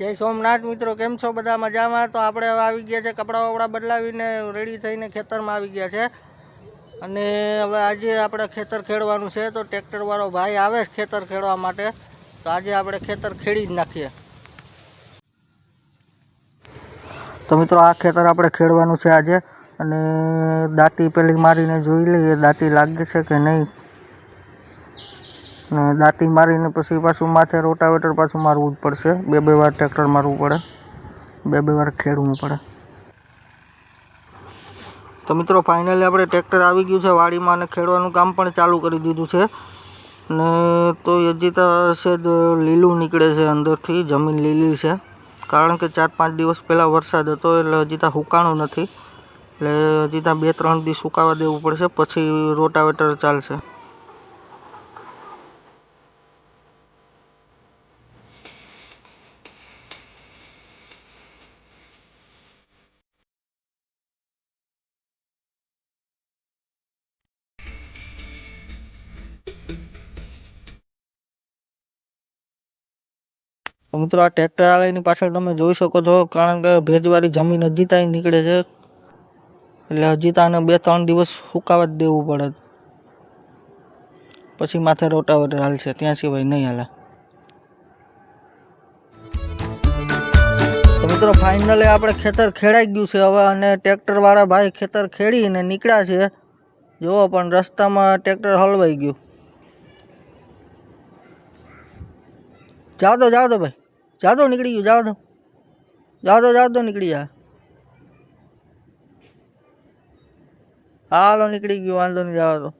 જય સોમનાથ મિત્રો, કેમ છો બધા? મજામાં? તો આપણે હવે આવી ગયા છે કપડાં વપડા બદલાવીને રેડી થઈને ખેતરમાં આવી ગયા છે. અને હવે આજે આપણે ખેતર ખેડવાનું છે, તો ટ્રેક્ટરવાળો ભાઈ આવે છે ખેતર ખેડવા માટે. તો આજે આપણે ખેતર ખેડી જ નાખીએ. તો મિત્રો, આ ખેતર આપણે ખેડવાનું છે આજે. અને દાંતી પેલી મારીને જોઈ લઈએ, દાંતી લાગે છે કે નહીં? દાંતી મારીને પછી પાછું માથે રોટાવેટર પાછું મારવું જ પડશે. બે બે વાર ટ્રેક્ટર મારવું પડે. બે બે વાર ખેડવું પડે. તો મિત્રો ફાઇનલી આપણે ટ્રેક્ટર આવી ગયું છે વાડીમાં અને ખેડવાનું કામ પણ ચાલુ કરી દીધું છે. ને તો હજી તો છે જ લીલું નીકળે છે અંદરથી, જમીન લીલી છે. કારણ કે ચાર પાંચ દિવસ પહેલાં વરસાદ હતો એટલે હજી ત્યાં હુકાણું નથી. એટલે હજી ત્યાં બે ત્રણ દિવસ સુકાવા દેવું પડશે, પછી રોટાવેટર ચાલશે. મિત્રો આ ટ્રેક્ટર આવેની પાછળ તમે જોઈ શકો છો, કારણ કે ભેજવાળી જમીન હજી ત્યાં નીકળે છે. એટલે હજી તાને બે ત્રણ દિવસ સુકાવા જ દેવું પડે. પછી માથે રોટાવેટર હાલશે, ત્યાં સિવાય નહીં હાલે. તો મિત્રો ફાઇનલી આપણે ખેતર ખેડાઈ ગયું છે હવે, અને ટ્રેક્ટરવાળા ભાઈ ખેતર ખેડીને નીકળ્યા છે. જુઓ પણ રસ્તામાં ટ્રેક્ટર હલવાઈ ગયું. જાઓ તો જાઓ તો ભાઈ. તો નીકળી ગયું, જાઓ દો જાઓ દો જાઓ દો નીકળી જા. હાલો, નીકળી ગયું, વાંધો નહીં જવા તો.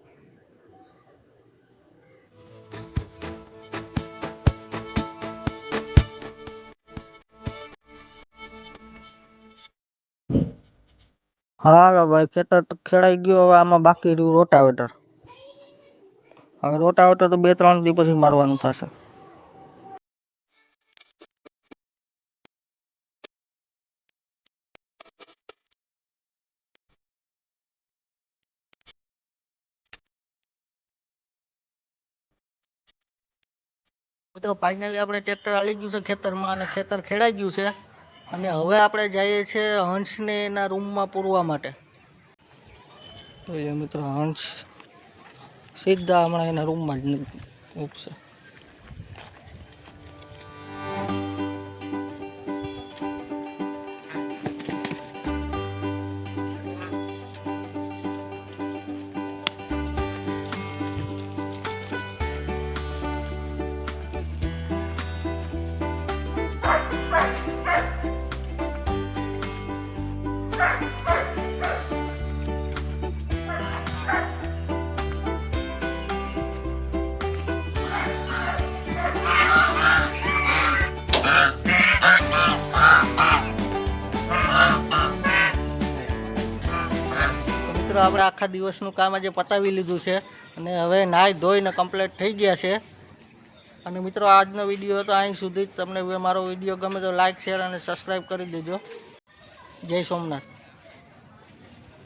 હાલો, ભાઈ, ખેતર તો ખેડાઈ ગયું, હવે આમાં બાકી રહ્યું રોટાવેટર. હવે રોટાવેટર તો બે ત્રણ દિવસ પછી મારવાનું થશે. મિત્રો ફાઇનલી આપણે ટ્રેક્ટર આવી ગયું છે ખેતરમાં અને ખેતર ખેડાઈ ગયું છે. અને હવે આપણે જઈએ છીએ હંસને એના રૂમમાં પૂરવા માટે. તો એ મિત્રો હંસ સીધા હમણાં એના રૂમમાં જ ઉપશે મિત્રો, આપણે આખા દિવસનું કામ આજે પતાવી લીધું છે અને હવે નાહી ધોઈને કમ્પ્લીટ થઈ ગયા છે. અને મિત્રો, આજનો વીડિયો હતો, અહીં સુધી જ તમને મારો વીડિયો ગમે તો લાઇક શેર અને સબસ્ક્રાઈબ કરી દેજો. જય સોમનાથ